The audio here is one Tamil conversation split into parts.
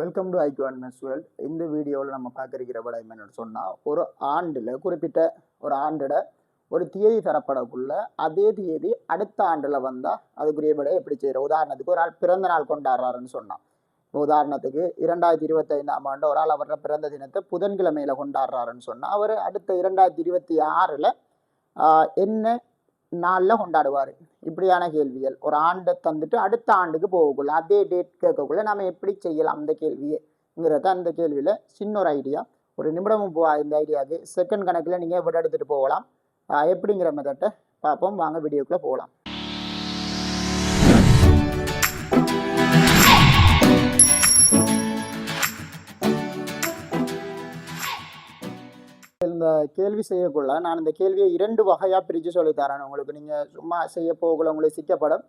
Welcome to IQ and miss world இந்த வீடியோவில் நம்ம பார்க்குற விடயம் என்னன்னு சொன்னால் ஒரு ஆண்டில் குறிப்பிட்ட ஒரு ஆண்டிட ஒரு தேதி தரப்படக்குள்ள அதே தேதி அடுத்த ஆண்டில் வந்தால் அதுக்குரிய விட எப்படி செய்கிற உதாரணத்துக்கு ஒரு ஆள் பிறந்த நாள் கொண்டாடுறாருன்னு சொன்னான் இப்போ உதாரணத்துக்கு இரண்டாயிரத்தி இருபத்தைந்தாம் ஆண்டு ஒரு ஆள் அவரோட பிறந்த தினத்தை புதன்கிழமையில கொண்டாடுறாருன்னு சொன்னால் அவர் அடுத்த இரண்டாயிரத்தி இருபத்தி ஆறில் என்ன நாளில் கொண்டாடுவார். இப்படியான கேள்விகள். ஒரு ஆண்டை தந்துட்டு அடுத்த ஆண்டுக்கு போகக்குள்ள அதே டேட் கேட்கக்குள்ள நம்ம எப்படி செய்யலாம் அந்த கேள்வியேங்கிறத அந்த கேள்வியில் சின்ன ஒரு ஐடியா ஒரு நிமிடமும் போ இந்த ஐடியாவுக்கு செகண்ட் கணக்கில் நீங்கள் விட எடுத்துகிட்டு போகலாம். எப்படிங்கிற மெத்தட்டை பார்ப்போம். வாங்க வீடியோக்குள்ளே போகலாம். கேள்வி செய்யக்குள்ள நான் இந்த கேள்வியை இரண்டு வகையாக பிரித்து சொல்லித்தரேன் உங்களுக்கு. நீங்கள் சும்மா செய்ய போகல உங்களுக்கு சிக்கப்படும்.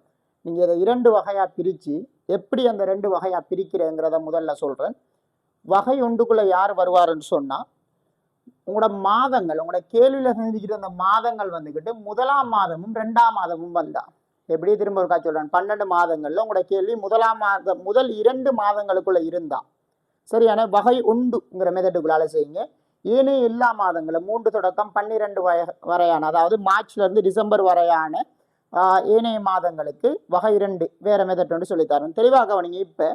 நீங்கள் இதை இரண்டு வகையாக பிரித்து எப்படி அந்த ரெண்டு வகையாக பிரிக்கிறேங்கிறத முதல்ல சொல்கிறேன் வகை ஒன்றுக்குள்ளே யார் வருவாருன்னு சொன்னால் உங்களோட மாதங்கள் உங்களோட கேள்வியில் செஞ்சுக்கிற அந்த மாதங்கள் வந்துக்கிட்டு முதலாம் மாதமும் ரெண்டாம் மாதமும் வந்தா. எப்படி திரும்ப ஒரு சொல்கிறேன் பன்னெண்டு மாதங்களில் உங்களோட கேள்வி முதலாம் மாதம் முதல் இரண்டு மாதங்களுக்குள்ளே இருந்தா. சரியான வகை உண்டுங்கிற மெதட்டுக்குள்ளால செய்யுங்க. ஏனைய எல்லா மாதங்களும் மூன்று தொடக்கம் பன்னிரெண்டு வய வரையான அதாவது மார்ச்ல இருந்து டிசம்பர் வரையான ஏனைய மாதங்களுக்கு வகை இரண்டு வேற மெதட் ஒன்று சொல்லித்தரேன். தெளிவாக கவனிங்க இப்போ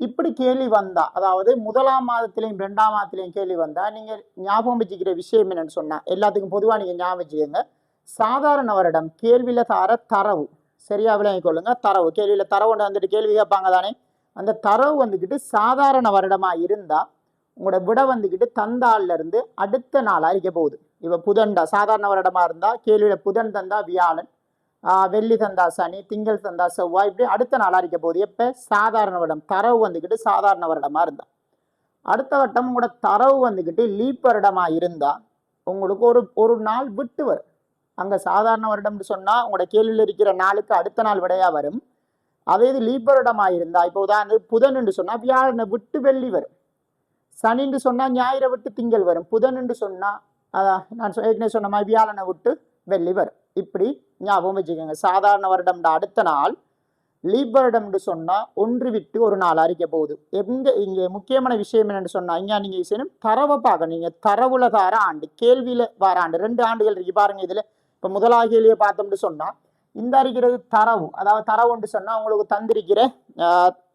இப்படி கேள்வி வந்தா அதாவது முதலாம் மாதத்திலையும் ரெண்டாம் மாதத்திலையும் கேள்வி வந்தா நீங்க ஞாபகம் வச்சுக்கிற விஷயம் என்னன்னு சொன்னா எல்லாத்துக்கும் பொதுவா நீங்க ஞாபகம் வச்சுக்கோங்க. சாதாரண வருடம் கேள்வியில தார தரவு சரியா விளங்கிக் கொள்ளுங்க தரவு. கேள்வியில தரவு ஒன்று வந்துட்டு கேள்வி கேட்பாங்க தானே? அந்த தரவு வந்துக்கிட்டு சாதாரண வருடமா இருந்தா உங்களோட விட வந்துக்கிட்டு தந்தாள்ல இருந்து அடுத்த நாளாக இருக்க போகுது. இப்போ புதன்டா சாதாரண வருடமா இருந்தால் கேள்வியில் புதன் தந்தா வியாழன் வெள்ளி தந்தா சனி திங்கள் தந்தா செவ்வாய் இப்படி அடுத்த நாளாக இருக்க போகுது. எப்போ? சாதாரண வருடம் தரவு வந்துக்கிட்டு சாதாரண வருடமா இருந்தா. அடுத்த வட்டம் உங்களோட தரவு வந்துக்கிட்டு லீப் வருடமாக இருந்தால் உங்களுக்கு ஒரு ஒரு நாள் விட்டு வரும். அங்கே சாதாரண வருடம்னு சொன்னால் உங்களோட கேள்வியில் இருக்கிற நாளுக்கு அடுத்த நாள் விடையாக வரும். அதே இது லீப் வருடமாக இருந்தால் இப்போ உதாரணத்துக்கு புதன் என்று வியாழனை விட்டு வெள்ளி வரும். சனின்னு சொன்னால் ஞாயிறை விட்டு திங்கள் வரும். புதனுண்டு சொன்னால் அதான் நான் ஏற்கனவே சொன்ன மாதிரி வியாழனை விட்டு வெள்ளி வரும். இப்படி ஞாபகம் வச்சுக்கோங்க. சாதாரண வருடம்டா அடுத்த நாள் லீப் வருடம்னு சொன்னால் ஒன்று விட்டு ஒரு நாள் அறிக்க போகுது. எங்கே இங்கே முக்கியமான விஷயம் என்னென்னு சொன்னால் இங்கே நீங்கள் செய்யணும். தரவை பார்க்கணும். நீங்கள் தரவுல தார ஆண்டு கேள்வியில் வார ஆண்டு ரெண்டு ஆண்டுகள் இருக்கு பாருங்க இதில். இப்போ முதலாகியிலேயே பார்த்தோம்னு சொன்னால் இந்த அறிக்கிறது தரவு. அதாவது தரவுன்னு சொன்னால் உங்களுக்கு தந்திருக்கிற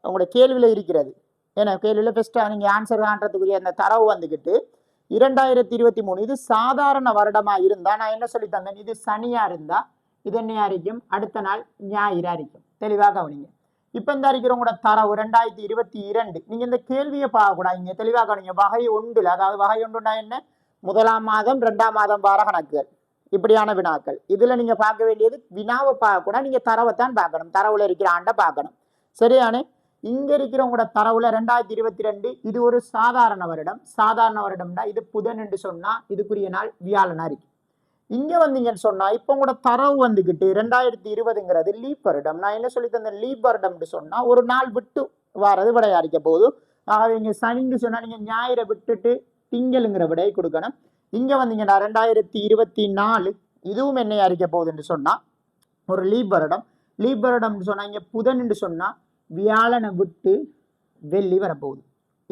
உங்களுடைய கேள்வியில் இருக்கிறது. ஏன்னா கேள்வியில் ஃபஸ்ட்டு நீங்க ஆன்சர் காண்றதுக்குரிய அந்த தரவு வந்துக்கிட்டு இரண்டாயிரத்தி இருபத்தி மூணு இது சாதாரண வருடமா இருந்தா நான் என்ன சொல்லி தந்தேன்? இது சனியா இருந்தா இது என்னையா இருக்கும் அடுத்த நாள் ஞாயிறு அறிக்கும் தெளிவாக கவனிங்க. இப்ப இந்த அறிக்கிறவங்களோட தரவு ரெண்டாயிரத்தி இருபத்தி இரண்டு நீங்க இந்த கேள்வியை பார்க்கக்கூடாது இங்கே தெளிவாக கவனிங்க. வகை ஒன்றில் அதாவது வகை ஒன்றுனா என்ன? முதலாம் மாதம் ரெண்டாம் மாதம் வார கணக்குகள். இப்படியான வினாக்கள். இதுல நீங்க பார்க்க வேண்டியது வினாவை பார்க்கக்கூடாது. நீங்க தரவைத்தான் பார்க்கணும். தரவுல இருக்கிற ஆண்டை பார்க்கணும். சரியானே இங்க இருக்கிறவங்களோட தரவுல ரெண்டாயிரத்தி இருபத்தி ரெண்டு இது ஒரு சாதாரண வருடம். சாதாரண வருடம்னா இது புதன் என்று சொன்னா இதுக்குரிய நாள் வியாழனா இருக்கு இங்க வந்தீங்கன்னு சொன்னா இப்போ உங்களோட தரவு வந்துகிட்டு ரெண்டாயிரத்தி இருபதுங்கிறது லீப் வருடம். நான் என்ன சொல்லி தந்தேன்? லீப் வருடம்னு சொன்னா ஒரு நாள் விட்டு வாரது விடையாரிக்க போகுது. ஆகவே இங்க சனின்னு சொன்னா நீங்க ஞாயிறை விட்டுட்டு திங்களுங்கிற விடையை கொடுக்கணும். இங்க வந்தீங்கன்னா ரெண்டாயிரத்தி இருபத்தி நாலு இதுவும் என்னை அறிக்க போகுதுன்னு சொன்னா ஒரு லீப் வருடம். லீப் வருடம்னு சொன்னா இங்க புதன் என்று சொன்னா வியாழனை விட்டு வெள்ளி வரப்போகுது.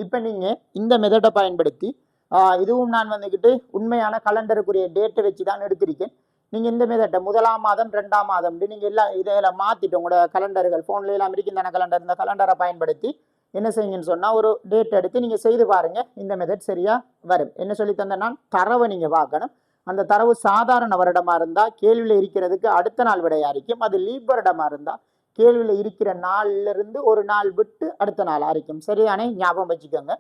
இப்போ நீங்கள் இந்த மெத்தடை பயன்படுத்தி இதுவும் நான் வந்துக்கிட்டு உண்மையான கலண்டருக்குரிய டேட்டை வச்சு தான் எடுத்திருக்கேன். நீங்கள் இந்த மெத்தட்டை முதலாம் மாதம் ரெண்டாம் மாதம் நீங்கள் எல்லாம் இதில் மாற்றிட்டு உங்களோட கலண்டர்கள் ஃபோன்ல எல்லாம் இருக்கின்றன கலண்டர் இந்த கலண்டரை பயன்படுத்தி என்ன செய்யுங்கன்னு சொன்னால் ஒரு டேட் எடுத்து நீங்கள் செய்து பாருங்கள் இந்த மெத்தட் சரியாக வரும். என்ன சொல்லி தந்தேன்னா தரவை நீங்கள் பார்க்கணும். அந்த தரவு சாதாரண வருடமாக இருந்தால் கேள்வியில் இருக்கிறதுக்கு அடுத்த நாள் விடையாக இருக்கும். அது லீப் வருடமாக இருந்தால் கேள்வியில் இருக்கிற நாள்ல இருந்து ஒரு நாள் விட்டு அடுத்த நாள் அரைக்கும் சரிதானே? ஞாபகம் வச்சுக்கோங்க.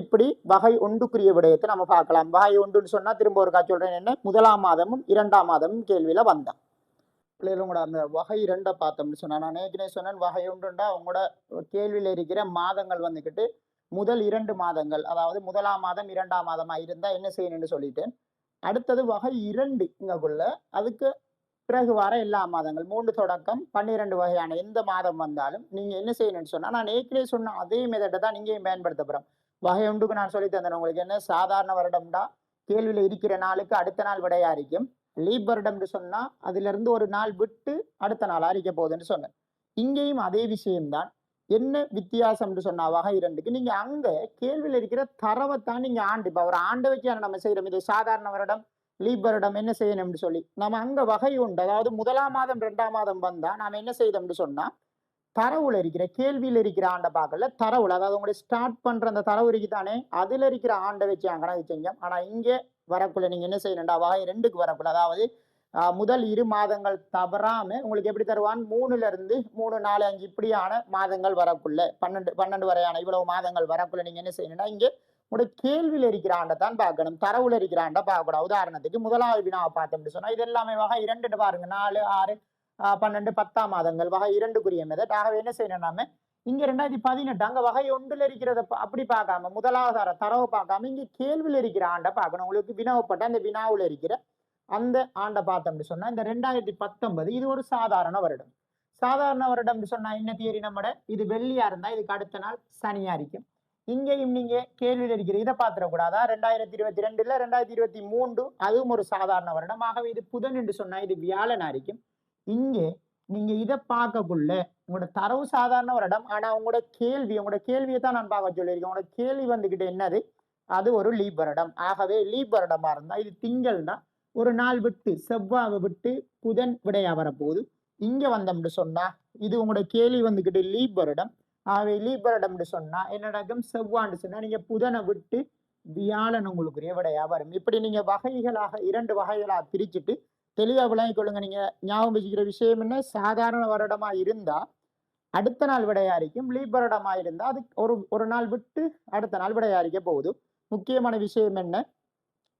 இப்படி வகை ஒன்றுக்குரிய விடயத்தை நம்ம பார்க்கலாம். வகை ஒன்றுன்னு சொன்னால் திரும்ப ஒரு சொல்கிறேன் என்ன? முதலாம் மாதமும் இரண்டாம் மாதமும் கேள்வியில் வந்தான். பிள்ளைகளும் கூட அந்த வகை இரண்டை பார்த்தோம்னு சொன்னேன். நான் ஏற்கனவே சொன்னேன் வகை ஒன்றுண்டா? அவங்களோட கேள்வியில் இருக்கிற மாதங்கள் வந்துக்கிட்டு முதல் இரண்டு மாதங்கள் அதாவது முதலாம் மாதம் இரண்டாம் மாதமாக இருந்தால் என்ன செய்யணும்னு சொல்லிட்டேன் அடுத்தது வகை இரண்டு இங்கக்குள்ள அதுக்கு பிறகு வர எல்லா மாதங்கள் மூன்று தொடக்கம் பன்னிரெண்டு வகையான எந்த மாதம் வந்தாலும் நீங்க என்ன செய்யணும்னு சொன்னா நான் ஏற்கனவே சொன்ன அதே மெதட்டை தான் நீங்க பயன்படுத்த போறோம் வகை ஒன்றுக்கு நான் சொல்லி தந்தேன் உங்களுக்கு என்ன சாதாரண வருடம்டா கேள்வியில இருக்கிற நாளுக்கு அடுத்த நாள் விடையா இருக்கும். லீப் வருடம்னு சொன்னா அதுல இருந்து ஒரு நாள் விட்டு அடுத்த நாள் அறிக்க போகுதுன்னு சொன்னேன். இங்கேயும் அதே விஷயம்தான். என்ன வித்தியாசம்னு சொன்னா வகை இரண்டுக்கு நீங்க அங்க கேள்வியில் இருக்கிற தரவைத்தான் நீங்க ஆண்டு இப்ப ஒரு ஆண்டை வச்சு நம்ம செய்யறோம் இது சாதாரண வருடம். லீபரிடம் என்ன என்ன செய்யணும்னு சொல்லி. நம்ம அங்க வகை உண்டு. அதாவது முதலாம் மாதம் ரெண்டாம் மாதம் வந்தா நாம என்ன செய்தோம்னு சொன்னா தரவுல இருக்கிற கேள்வியில இருக்கிற ஆண்டை பார்க்கல தரவுல அதாவது உங்களுடைய ஸ்டார்ட் பண்ற அந்த தரவு இருக்குதானே அதுல இருக்கிற ஆண்டை வச்சு அங்க கணக்கு செஞ்சோம். ஆனா இங்கே வரக்குள்ள நீங்க என்ன செய்யணும்டா வகை ரெண்டுக்கு வரக்குள்ள அதாவது ஆஹ், முதல் இரு மாதங்கள் தவறாம உங்களுக்கு எப்படி தருவான்? மூணுல இருந்து மூணு நாலு அஞ்சு இப்படியான மாதங்கள் வரக்குள்ள பன்னெண்டு பன்னெண்டு வரையான இவ்வளவு மாதங்கள் வரக்குள்ள நீங்க என்ன செய்யணும்னா இங்கே உங்களுடைய கேள்வியில் இருக்கிற ஆண்டை தான் பார்க்கணும். தரவுல இருக்கிற ஆண்டை பார்க்கக்கூடாது. உதாரணத்துக்கு முதலாவது வினாவை பார்த்தோம்னு சொன்னா இது எல்லாமே வகை இரண்டு பாருங்க. நாலு ஆறு பன்னெண்டு பத்தாம் மாதங்கள். வகை இரண்டுக்குரிய மெதட். ஆகவே என்ன செய்யணும் நாம? இங்க ரெண்டாயிரத்தி பதினெட்டு அங்க வகை ஒன்றுல இருக்கிறத அப்படி பார்க்காம முதலாதார தரவை பார்க்காம இங்க கேள்வியில் இருக்கிற ஆண்டை பார்க்கணும். உங்களுக்கு வினாவப்பட்ட அந்த வினாவுல இருக்கிற அந்த ஆண்டை பார்த்தோம்னு சொன்னா இந்த ரெண்டாயிரத்தி பத்தொன்பது இது ஒரு சாதாரண வருடம். சாதாரண வருடம்னு சொன்னா என்ன தியரி நம்மட? இது வெள்ளியா இருந்தா இதுக்கு அடுத்த நாள் சனியா இருக்கும். இங்கேயும் நீங்க கேள்வியில் இருக்கிற இதை பார்த்துடக்கூடாதா? ரெண்டாயிரத்தி இருபத்தி ரெண்டுல ரெண்டாயிரத்தி இருபத்தி மூன்று அதுவும் ஒரு சாதாரண வருடம். ஆகவே இது புதன் என்று சொன்னா இது வியாழன் இருக்கும் இங்கே நீங்க இதை பார்க்கக்குள்ள உங்களோட தரவு சாதாரண வருடம். ஆனா உங்களோட கேள்வி உங்களோட கேள்வியை தான் நான் பார்க்க சொல்லியிருக்கேன். உங்களோட கேள்வி வந்துகிட்டு என்னது? அது ஒரு லீப் வருடம். ஆகவே லீப் வருடமா இருந்தா இது திங்கள்னா ஒரு நாள் விட்டு செவ்வாவை விட்டு புதன் விடையா வரப்போகுது. இங்க வந்தோம்னு சொன்னா இது உங்களோட கேள்வி வந்துகிட்டு லீப் வருடம். ஆகவே லீப் சொன்னா என்ன நடக்கும் செவ்வான்னு சொன்னா நீங்க புதனை விட்டு வியாழன் உங்களுக்கு விடையா வரும். இப்படி நீங்க வகைகளாக இரண்டு வகைகளாக பிரிச்சுட்டு தெளிவா விளங்கிக் கொள்ளுங்க. நீங்க ஞாபகம் வச்சுக்கிற விஷயம் என்ன? சாதாரண வருடமா இருந்தா அடுத்த நாள் விடையாரிக்கும் லீபரடமா இருந்தா அது ஒரு ஒரு நாள் விட்டு அடுத்த நாள் விடையாரிக்க போகுது. முக்கியமான விஷயம் என்ன?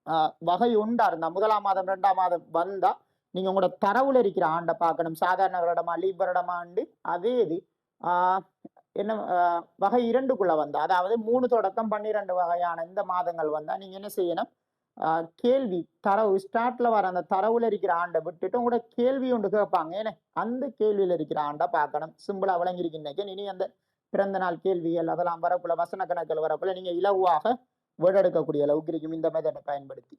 ஆஹ் வகை உண்டா இருந்தா முதலாம் மாதம் ரெண்டாம் மாதம் வந்தா நீங்க உங்களோட தரவுல இருக்கிற ஆண்டை பார்க்கணும். சாதாரண வருடமா லீபரடமா ஆண்டு அதே இது. ஆஹ் என்ன வகை இரண்டுக்குள்ள வந்தா அதாவது மூணு தொடக்கம் பன்னிரெண்டு வகையான இந்த மாதங்கள் வந்தா நீங்க என்ன செய்யணும்? ஆஹ் கேள்வி தரவு ஸ்டார்ட்ல வர அந்த தரவுல இருக்கிற ஆண்டை விட்டுட்டு உங்களோட கேள்வி ஒன்று கேட்பாங்க. ஏன்னா அந்த கேள்வியில இருக்கிற ஆண்டை பார்க்கணும். சிம்பிளா விளங்கியிருக்கின்றேன் இனி அந்த பிறந்த நாள் கேள்விகள் அதெல்லாம் வரக்குள்ள வசன கணக்கில் வரக்குள்ள நீங்க இலவாக விடெடுக்கக்கூடிய அளவுக்கு இருக்கும். இந்த மெத்தடை பயன்படுத்தி.